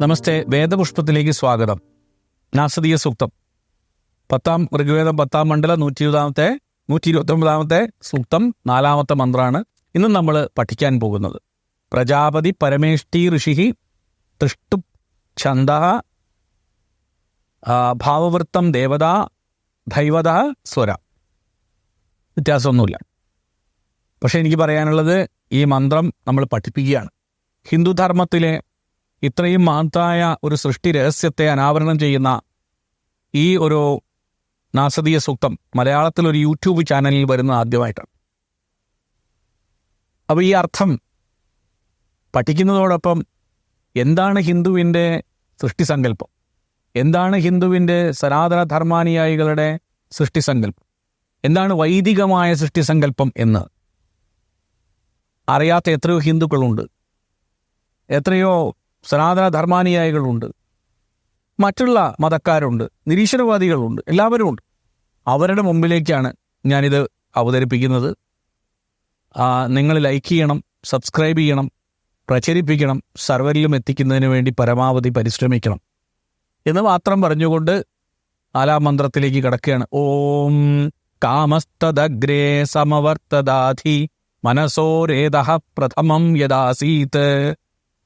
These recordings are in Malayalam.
നമസ്തേ വേദപുഷ്പത്തിലേക്ക് സ്വാഗതം. നാസതീയ സൂക്തം. പത്താം ഋഗ്വേദം പത്താം മണ്ഡല നൂറ്റി ഇരുപതാമത്തെ നൂറ്റി ഇരുപത്തി ഒമ്പതാമത്തെ സൂക്തം നാലാമത്തെ മന്ത്രമാണ് ഇന്ന് നമ്മൾ പഠിക്കാൻ പോകുന്നത്. പ്രജാപതി പരമേഷ്ടി ഋഷിഹി തൃഷ്ടു ഛന്ദ ഭാവവൃത്തം ദേവത ദൈവത സ്വര. വ്യത്യാസമൊന്നുമില്ല. പക്ഷെ എനിക്ക് പറയാനുള്ളത് ഈ മന്ത്രം നമ്മൾ പഠിപ്പിക്കുകയാണ്. ഹിന്ദുധർമ്മത്തിലെ ഇത്രയും മഹത്തായ ഒരു സൃഷ്ടി രഹസ്യത്തെ അനാവരണം ചെയ്യുന്ന ഈ ഒരു നാസതീയ സൂക്തം മലയാളത്തിൽ ഒരു യൂട്യൂബ് ചാനലിൽ വരുന്ന ആദ്യമായിട്ടാണ്. അപ്പോൾ ഈ അർത്ഥം പഠിക്കുന്നതോടൊപ്പം എന്താണ് ഹിന്ദുവിന്റെ സൃഷ്ടിസങ്കല്പം? എന്താണ് ഹിന്ദുവിന്റെ സനാതന ധർമാനുയായികളുടെ സൃഷ്ടിസങ്കല്പം? എന്താണ് വൈദികമായ സൃഷ്ടിസങ്കല്പം എന്ന്? അറിയാത്ത എത്രയോ ഹിന്ദുക്കളുണ്ട്. എത്രയോ സനാതന ധർമാനുയായികളുണ്ട് മറ്റുള്ള മതക്കാരുണ്ട്. നിരീശ്വരവാദികളുണ്ട്. എല്ലാവരും ഉണ്ട് അവരുടെ മുമ്പിലേക്കാണ് ഞാനിത് അവതരിപ്പിക്കുന്നത്. നിങ്ങൾ ലൈക്ക് ചെയ്യണം സബ്സ്ക്രൈബ് ചെയ്യണം പ്രചരിപ്പിക്കണം സർവരിലും എത്തിക്കുന്നതിന് വേണ്ടി പരമാവധി പരിശ്രമിക്കണം എന്ന് മാത്രം പറഞ്ഞുകൊണ്ട് നാലാം മന്ത്രത്തിലേക്ക് കടക്കുകയാണ്. ഓം കാമസ്തദഗ്രേ സമവർത്തദാധി മനസോരേത പ്രഥമം യദാസീത്.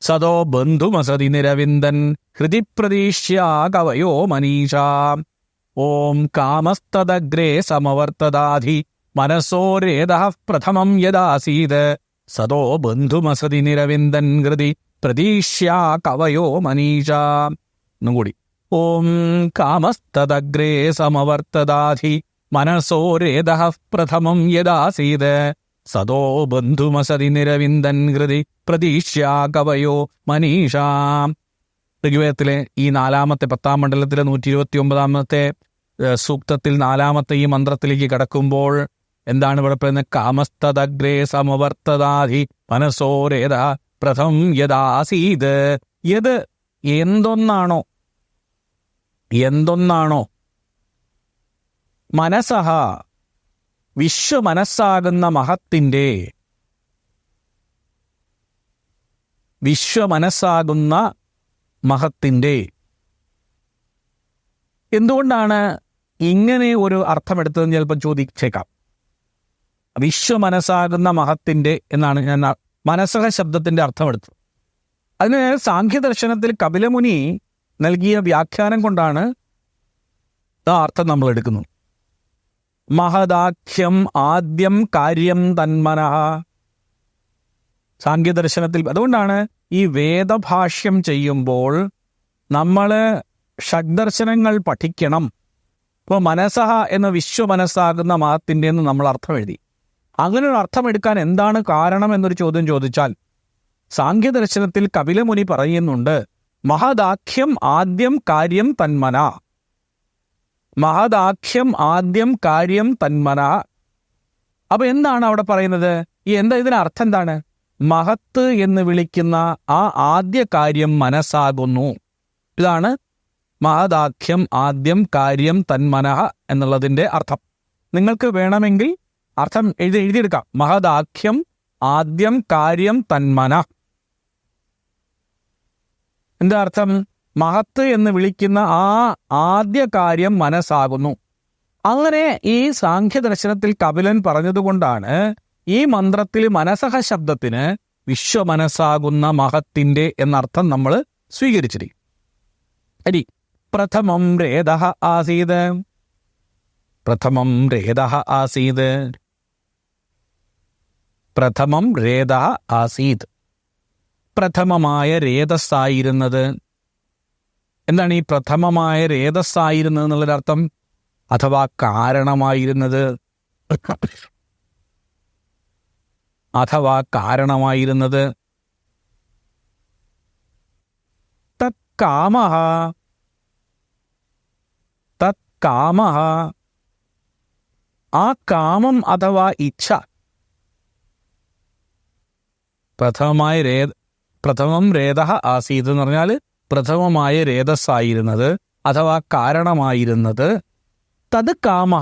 സദോ ബന്ധുമസതി നിരവിന്ദൻ ഹൃദി പ്രതീഷ്യ കവയോ മനീഷ. ഓം കാമസ്തദഗ്രേ സമവർത്തദാധി മനസോരേത പ്രഥമം യദാസീത്. സദോ ബന്ധുമസതി നിരവിന്ദൻ ഹൃതി പ്രതീക്ഷ്യ കവയോ മനീഷ എന്നുകൂടി ഓം കാമസ്തദഗ്രേ സമവർത്തദാധി മനസോരേത പ്രഥമം യദാസീത്. സദോ ബന്ധുമസതി നിരവിന്ദൻ ഹൃദി പ്രതീക്ഷ്യാ കവയോ മനീഷാം. ഋഗ്വേദത്തിലെ ഈ നാലാമത്തെ പത്താം മണ്ഡലത്തിലെ നൂറ്റി ഇരുപത്തി ഒമ്പതാമത്തെ സൂക്തത്തിൽ നാലാമത്തെ ഈ മന്ത്രത്തിലേക്ക് കടക്കുമ്പോൾ എന്താണ് ഇവിടെ പറയുന്നത്? കാമസ്തദഗ്രേ സമവർത്തദാധി മനസ്സോരേത പ്രഥം യഥാസീത് യത് എന്തൊന്നാണോ? എന്തൊന്നാണോ? മനസഹ. വിശ്വമനസ്സാകുന്ന മഹത്തിന്റെ വിശ്വമനസ്സാകുന്ന മഹത്തിന്റെ എന്തുകൊണ്ടാണ് ഇങ്ങനെ ഒരു അർത്ഥമെടുത്തതെന്ന് ചിലപ്പോൾ ചോദിച്ചേക്കാം. വിശ്വമനസ്സാകുന്ന മഹത്തിന്റെ എന്നാണ് ഞാൻ മനസ്സഹ ശബ്ദത്തിന്റെ അർത്ഥമെടുത്തത്. അതിന് സാഖ്യദർശനത്തിൽ കപിലമുനി നൽകിയ വ്യാഖ്യാനം കൊണ്ടാണ് ആ അർത്ഥം നമ്മൾ എടുക്കുന്നത് മഹദാഖ്യം ആദ്യം കാര്യം തന്മന. സാങ്കേദർശനത്തിൽ അതുകൊണ്ടാണ് ഈ വേദഭാഷ്യം ചെയ്യുമ്പോൾ നമ്മൾ ഷഡ്ദർശനങ്ങൾ പഠിക്കണം. ഇപ്പോൾ മനസ്സഹ എന്ന വിശ്വമനസ്സാകുന്ന മഹത്തിന്റെ എന്ന് നമ്മൾ അർത്ഥം എഴുതി അങ്ങനെ ഒരു അർത്ഥം എടുക്കാൻ എന്താണ് കാരണം എന്നൊരു ചോദ്യം ചോദിച്ചാൽ സാങ്കേദർശനത്തിൽ കപിലമുനി പറയുന്നുണ്ട് മഹദാഖ്യം ആദ്യം കാര്യം തന്മന. മഹദാഖ്യം ആദ്യം കാര്യം തന്മന. അപ്പൊ എന്താണ് അവിടെ പറയുന്നത്? ഈ എന്താ ഇതിന് അർത്ഥം എന്താണ്? മഹത്ത് എന്ന് വിളിക്കുന്ന ആ ആദ്യ കാര്യം മനസ്സാകുന്നു. ഇതാണ് മഹദാഖ്യം ആദ്യം കാര്യം തന്മന എന്നുള്ളതിന്റെ അർത്ഥം. നിങ്ങൾക്ക് വേണമെങ്കിൽ അർത്ഥം എഴുതി എഴുതിയെടുക്കാം. മഹദാഖ്യം ആദ്യം കാര്യം തന്മന. എന്താ അർത്ഥം? മഹത്ത് എന്ന് വിളിക്കുന്ന ആ ആദ്യ കാര്യം മനസ്സാകുന്നു. അങ്ങനെ ഈ സാഖ്യദർശനത്തിൽ കപിലൻ പറഞ്ഞതുകൊണ്ടാണ് ഈ മന്ത്രത്തിൽ മനസഹ ശബ്ദത്തിന് വിശ്വമനസ്സാകുന്ന മഹത്തിന്റെ എന്നർത്ഥം നമ്മൾ സ്വീകരിച്ചിരിക്കും അരി പ്രഥമം രേത ആസീത്. പ്രഥമം രേത ആസീത്. പ്രഥമം രേത ആസീത്. പ്രഥമമായ രേതസ്സായിരുന്നത് എന്താണ് ഈ പ്രഥമമായ രേതസ്സായിരുന്നത് എന്നുള്ളൊരർത്ഥം? അഥവാ കാരണമായിരുന്നത്? അഥവാ കാരണമായിരുന്നത്? തത്കാമ തത്കാമ ആ കാമം അഥവാ ഇച്ഛ. പ്രഥമമായ രേ പ്രഥമം രേത ആസീത് എന്ന് പറഞ്ഞാൽ പ്രഥമമായ രേതസ്സായിരുന്നത് അഥവാ കാരണമായിരുന്നത്. തത് കാമ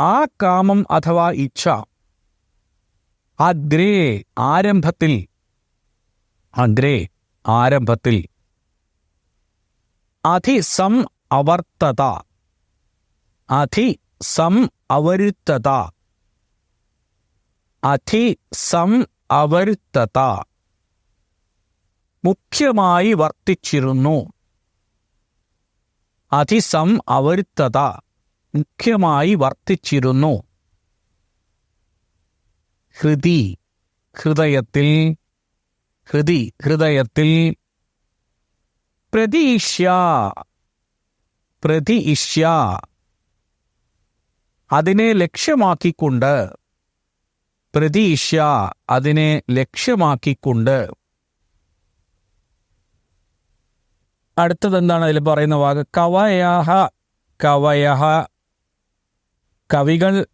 ആ കാമം അഥവാ ഇച്ഛ. അഗ്രേ ആരംഭത്തിൽ. അഗ്രേ ആരംഭത്തിൽ. അധി സം അവർത്തത. അധി സം അവരുത്തത. അധി സം അവരുത്തത. മുഖ്യമായി വർത്തിച്ചിരുന്നു. അതിസം അവരുത്തത മുഖ്യമായി വർത്തിച്ചിരുന്നു. ഹൃതി ഹൃദയത്തിൽ ഹൃതി ഹൃദയത്തിൽ പ്രതീഷ്യ പ്രതീഷ്യ അതിനെ ലക്ഷ്യമാക്കിക്കൊണ്ട് പ്രതീഷ്യ അതിനെ ലക്ഷ്യമാക്കിക്കൊണ്ട്. അടുത്തത് എന്താണ് അതിൽ പറയുന്ന വാക്ക്? കവയഹ കവയഹ കവികൾ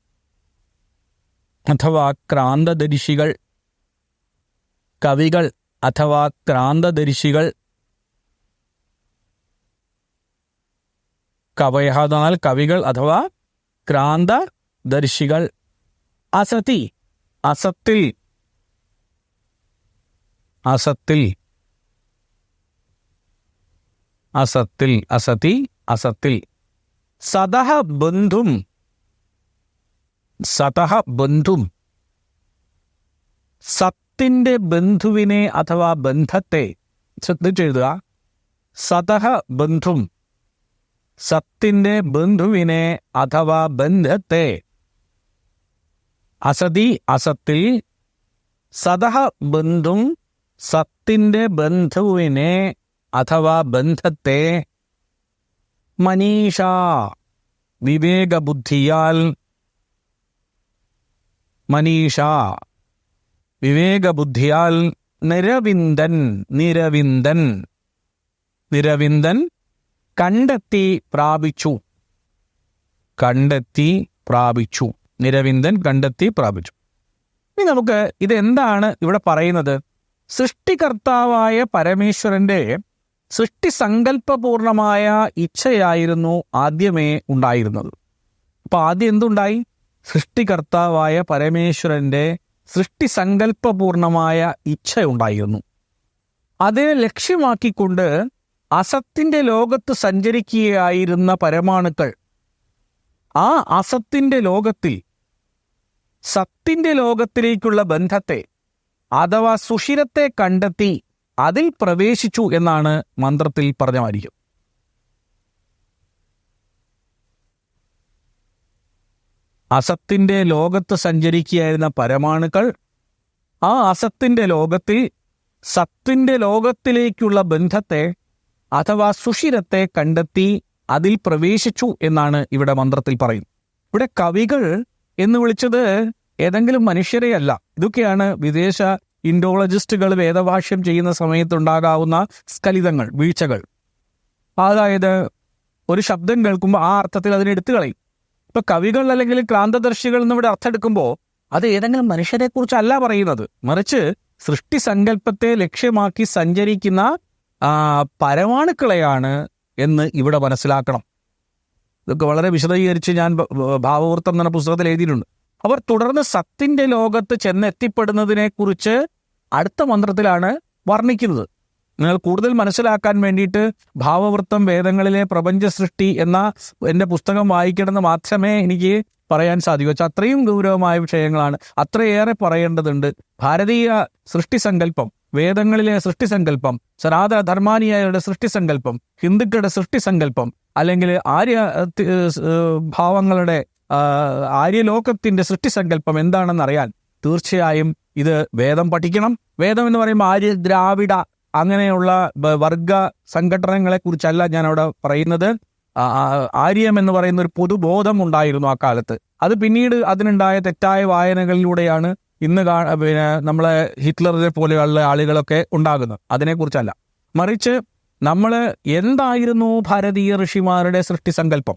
അഥവാ ക്രാന്തദരിശികൾ കവികൾ അഥവാ ക്രാന്തദരിശികൾ കവയഹ എന്നാൽ കവികൾ അഥവാ ക്രാന്തദർശികൾ അസതി അസത്തിൽ. അസത്തിൽ. അസത്തിൽ അസതി അസത്തിൽ സതഹ ബന്ധും സതഹ ബന്ധും സത്തിന്റെ ബന്ധുവിനെ അഥവാ ബന്ധത്തെ ശ്രദ്ധിച്ചെഴുതുക. സതഹ ബന്ധും। സത്തിന്റെ ബന്ധുവിനെ അഥവാ ബന്ധത്തെ അസതി അസത്തിൽ। സതഹ ബന്ധും സത്തിന്റെ ബന്ധുവിനെ അഥവാ ബന്ധത്തെ മനീഷ വിവേകബുദ്ധിയാൽ മനീഷ വിവേകബുദ്ധിയാൽ നിരവിന്ദൻ നിരവിന്ദൻ നിരവിന്ദൻ കണ്ടെത്തി പ്രാപിച്ചു. കണ്ടെത്തി പ്രാപിച്ചു. നിരവിന്ദൻ കണ്ടെത്തി പ്രാപിച്ചു. ഇനി നമുക്ക് ഇതെന്താണ് ഇവിടെ പറയുന്നത്? സൃഷ്ടികർത്താവായ പരമേശ്വരന്റെ സൃഷ്ടി സങ്കല്പപൂർണമായ ഇച്ഛയായിരുന്നു ആദ്യമേ ഉണ്ടായിരുന്നത്. അപ്പൊ ആദ്യം എന്തുണ്ടായി? സൃഷ്ടികർത്താവായ പരമേശ്വരന്റെ സൃഷ്ടി സങ്കല്പപൂർണമായ ഇച്ഛയുണ്ടായിരുന്നു. അതിനെ ലക്ഷ്യമാക്കിക്കൊണ്ട് അസത്തിന്റെ ലോകത്ത് സഞ്ചരിക്കുകയായിരുന്ന പരമാണുക്കൾ ആ അസത്തിന്റെ ലോകത്തിൽ സത്തിന്റെ ലോകത്തിലേക്കുള്ള ബന്ധത്തെ അഥവാ സുഷിരത്തെ കണ്ടെത്തി അതിൽ പ്രവേശിച്ചു എന്നാണ് മന്ത്രത്തിൽ പറഞ്ഞ മാരിക്കും അസത്തിന്റെ ലോകത്ത് സഞ്ചരിക്കുകയായിരുന്ന പരമാണുക്കൾ ആ അസത്തിന്റെ ലോകത്തിൽ സത്തിന്റെ ലോകത്തിലേക്കുള്ള ബന്ധത്തെ അഥവാ സുഷിരത്തെ കണ്ടെത്തി അതിൽ പ്രവേശിച്ചു എന്നാണ് ഇവിടെ മന്ത്രത്തിൽ പറയുന്നത്. ഇവിടെ കവികൾ എന്ന് വിളിച്ചത് ഏതെങ്കിലും മനുഷ്യരെയല്ല. ഇതൊക്കെയാണ് വിദേശ ഇൻഡോളജിസ്റ്റുകൾ വേദഭാഷ്യം ചെയ്യുന്ന സമയത്തുണ്ടാകാവുന്ന സ്ഖലിതങ്ങൾ വീഴ്ചകൾ. അതായത് ഒരു ശബ്ദം കേൾക്കുമ്പോൾ ആ അർത്ഥത്തിൽ അതിനെ എടുത്തു കളയും. ഇപ്പൊ കവികൾ അല്ലെങ്കിൽ ക്രാന്തദർശികൾ എന്നിവിടെ അർത്ഥം എടുക്കുമ്പോൾ അത് ഏതെങ്കിലും മനുഷ്യരെ കുറിച്ചല്ല പറയുന്നത്. മറിച്ച് സൃഷ്ടി സങ്കല്പത്തെ ലക്ഷ്യമാക്കി സഞ്ചരിക്കുന്ന പരമാണുക്കളെയാണ് എന്ന് ഇവിടെ മനസ്സിലാക്കണം. ഇതൊക്കെ വളരെ വിശദീകരിച്ച് ഞാൻ ഭാവവൃത്തം എന്ന പുസ്തകത്തിൽ എഴുതിയിട്ടുണ്ട്. അവർ തുടർന്ന് സത്തിന്റെ ലോകത്ത് ചെന്നെത്തിപ്പെടുന്നതിനെ കുറിച്ച് അടുത്ത മന്ത്രത്തിലാണ് വർണിക്കുന്നത്. നിങ്ങൾ കൂടുതൽ മനസ്സിലാക്കാൻ വേണ്ടിയിട്ട് ഭാവവൃത്തം വേദങ്ങളിലെ പ്രപഞ്ച സൃഷ്ടി എന്ന എന്റെ പുസ്തകം വായിക്കണമെന്ന് മാത്രമേ എനിക്ക് പറയാൻ സാധിക്കൂ. വെച്ചാൽ അത്രയും ഗൗരവമായ വിഷയങ്ങളാണ്. അത്രയേറെ പറയേണ്ടതുണ്ട്. ഭാരതീയ സൃഷ്ടി സങ്കല്പം വേദങ്ങളിലെ സൃഷ്ടി സങ്കല്പം സനാതന ധർമാനിയയുടെ സൃഷ്ടി സങ്കല്പം ഹിന്ദുക്കളുടെ സൃഷ്ടി സങ്കല്പം അല്ലെങ്കിൽ ആര്യ ഭാവങ്ങളുടെ ആര്യലോകത്തിന്റെ സൃഷ്ടി സങ്കല്പം എന്താണെന്ന് അറിയാൻ തീർച്ചയായും ഇത് വേദം പഠിക്കണം. വേദം എന്ന് പറയുമ്പോൾ ആര്യ ദ്രാവിഡ അങ്ങനെയുള്ള വർഗ സംഘടനകളെ കുറിച്ചല്ല ഞാൻ അവിടെ പറയുന്നത് ആര്യം എന്ന് പറയുന്ന ഒരു പൊതുബോധം ഉണ്ടായിരുന്നു ആ കാലത്ത്. അത് പിന്നീട് അതിനുണ്ടായ തെറ്റായ വായനകളിലൂടെയാണ് ഇന്ന് പിന്നെ നമ്മളെ ഹിറ്റ്ലറിനെ പോലെയുള്ള ആളുകളൊക്കെ ഉണ്ടാകുന്നത്. അതിനെക്കുറിച്ചല്ല. മറിച്ച് നമ്മൾ എന്തായിരുന്നു ഭാരതീയ ഋഷിമാരുടെ സൃഷ്ടി സങ്കല്പം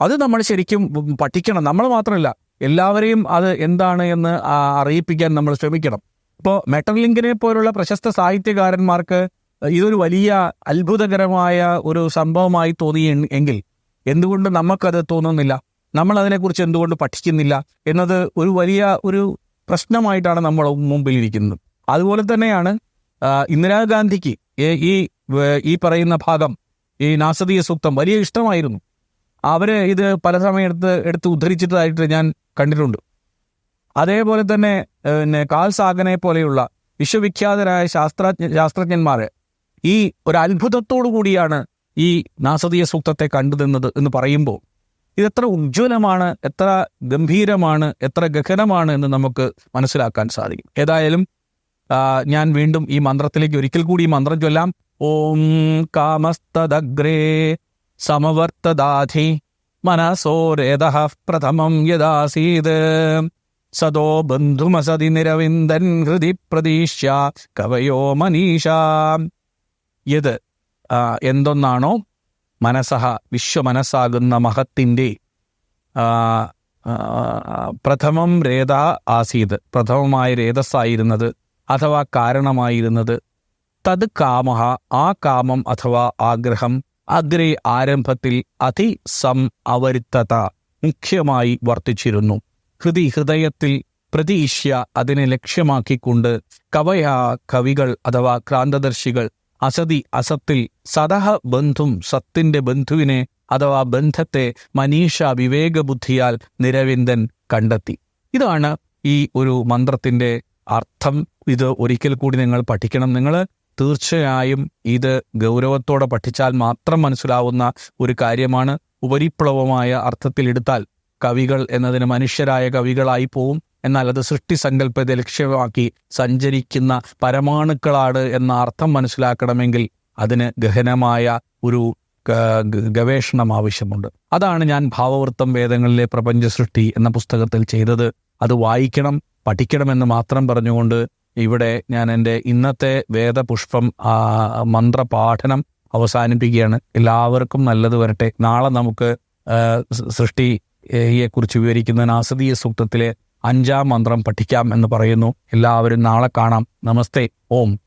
അത് നമ്മൾ ശരിക്കും പഠിക്കണം. നമ്മൾ മാത്രമല്ല എല്ലാവരെയും അത് എന്താണ് എന്ന് അറിയിപ്പിക്കാൻ നമ്മൾ ശ്രമിക്കണം. ഇപ്പോൾ മെട്ടർലിങ്കിനെ പോലുള്ള പ്രശസ്ത സാഹിത്യകാരന്മാർക്ക് ഇതൊരു വലിയ അത്ഭുതകരമായ ഒരു സംഭവമായി തോന്നി എങ്കിൽ എന്തുകൊണ്ട് നമുക്കത് തോന്നുന്നില്ല? നമ്മൾ അതിനെക്കുറിച്ച് എന്തുകൊണ്ട് പഠിക്കുന്നില്ല? എന്നത് ഒരു വലിയ ഒരു പ്രശ്നമായിട്ടാണ് നമ്മൾ മുമ്പിൽ ഇരിക്കുന്നത്. അതുപോലെ തന്നെയാണ് ഇന്ദിരാഗാന്ധിക്ക് ഈ ഈ പറയുന്ന ഭാഗം ഈ നാസതീയ സൂക്തം വലിയ ഇഷ്ടമായിരുന്നു. അവർ ഇത് പല സമയം എടുത്ത് എടുത്ത് ഉദ്ധരിച്ചിട്ടതായിട്ട് ഞാൻ കണ്ടിട്ടുണ്ട്. അതേപോലെ തന്നെ പിന്നെ കാൽ സാഗനെ പോലെയുള്ള വിശ്വവിഖ്യാതരായ ശാസ്ത്രജ്ഞ ശാസ്ത്രജ്ഞന്മാർ ഈ ഒരു അത്ഭുതത്തോടു കൂടിയാണ് ഈ നാസതീയ സൂക്തത്തെ കണ്ടുതെന്നത് എന്ന് പറയുമ്പോൾ ഇതെത്ര ഉജ്ജ്വലമാണ് എത്ര ഗംഭീരമാണ് എത്ര ഗഹനമാണ് എന്ന് നമുക്ക് മനസ്സിലാക്കാൻ സാധിക്കും. ഏതായാലും ഞാൻ വീണ്ടും ഈ മന്ത്രത്തിലേക്ക് ഒരിക്കൽ കൂടി ഈ മന്ത്രം ചൊല്ലാം. ഓം കാമസ്തദഗ്രേ സമവർത്തദാധി. മനസോരേത പ്രഥമം യദാസീത്. സദോ ബന്ധുമസതി നിരവിന്ദൻ ഹൃദി പ്രതീക്ഷ കവയോ മനീഷ. യത് എന്തൊന്നാണോ മനസഹ വിശ്വമനസ്സാകുന്ന മഹത്തിന്റെ പ്രഥമം രേത ആസീത്. പ്രഥമമായ രേതസ്സായിരുന്നത് അഥവാ കാരണമായിരുന്നത്. തത് കാമഹ ആ കാമം അഥവാ ആഗ്രഹം അഗ്രേ ആരംഭത്തിൽ അതി സം അവരുത്തത മുഖ്യമായി വർത്തിച്ചിരുന്നു. ഹൃദി ഹൃദയത്തിൽ പ്രതീക്ഷ്യ അതിനെ ലക്ഷ്യമാക്കിക്കൊണ്ട് കവയ കവികൾ അഥവാ ക്രാന്തദർശികൾ അസതി അസത്തിൽ സദഹ ബന്ധും സത്തിന്റെ ബന്ധുവിനെ അഥവാ ബന്ധത്തെ മനീഷ വിവേകബുദ്ധിയാൽ നിരവിന്ദൻ കണ്ടെത്തി. ഇതാണ് ഈ ഒരു മന്ത്രത്തിന്റെ അർത്ഥം. ഇത് ഒരിക്കൽ കൂടി നിങ്ങൾ പഠിക്കണം. നിങ്ങൾ തീർച്ചയായും ഇത് ഗൗരവത്തോടെ പഠിച്ചാൽ മാത്രം മനസ്സിലാവുന്ന ഒരു കാര്യമാണ്. ഉപരിപ്ലവമായ അർത്ഥത്തിൽ എടുത്താൽ കവികൾ എന്നതിന് മനുഷ്യരായ കവികളായി പോവും. എന്നാൽ അത് സൃഷ്ടി സങ്കല്പത്തെ ലക്ഷ്യമാക്കി സഞ്ചരിക്കുന്ന പരമാണുക്കളാണ് എന്ന അർത്ഥം മനസ്സിലാക്കണമെങ്കിൽ അതിന് ഗഹനമായ ഒരു ഗവേഷണം ആവശ്യമുണ്ട്. അതാണ് ഞാൻ ഭാവവൃത്തം വേദങ്ങളിലെ പ്രപഞ്ച സൃഷ്ടി എന്ന പുസ്തകത്തിൽ ചെയ്തത്. അത് വായിക്കണം പഠിക്കണമെന്ന് മാത്രം പറഞ്ഞുകൊണ്ട് ഇവിടെ ഞാൻ എന്റെ ഇന്നത്തെ വേദപുഷ്പം മന്ത്രപാഠനം അവസാനിപ്പിക്കുകയാണ്. എല്ലാവർക്കും നല്ലത് വരട്ടെ. നാളെ നമുക്ക് സൃഷ്ടിയെ കുറിച്ച് വിവരിക്കുന്ന നാസദീയ സൂക്തത്തിലെ അഞ്ചാം മന്ത്രം പഠിക്കാം എന്ന് പറയുന്നു. എല്ലാവരും നാളെ കാണാം. നമസ്തേ. ഓം.